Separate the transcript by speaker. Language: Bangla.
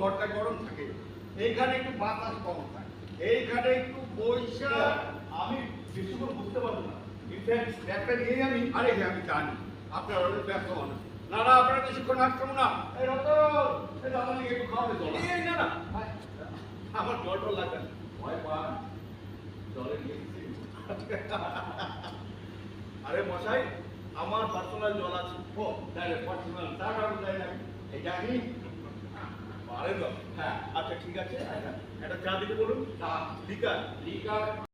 Speaker 1: ঘরটা গরম থাকে এইখানে একটু বাতাস কম থাকে এইখানে একটু পয়সা
Speaker 2: আমি বেশি বুঝতে পারব না ইনফ্যাক্ট ব্যাগটা নিয়েই আমি
Speaker 1: জানি। আপনার অনেক ব্যস্ত হন না না আপনারা বেশিক্ষণ আটকাবো না এই রতন এই দাদা একটু খাওয়াবে তো
Speaker 2: এই না না।
Speaker 1: আমার জল টল লাগবে ভয় পান জলে গিয়েছি
Speaker 2: আরে মশাই আমার পার্সোনাল জল আছে।
Speaker 1: ও তাহলে পার্সোনাল আর যাই না। এই জানি।
Speaker 2: পারে
Speaker 1: হ্যাঁ
Speaker 2: আচ্ছা ঠিক আছে। একটা চা দিতে বলুন।
Speaker 1: চা।
Speaker 2: লিকার।
Speaker 1: লিকার।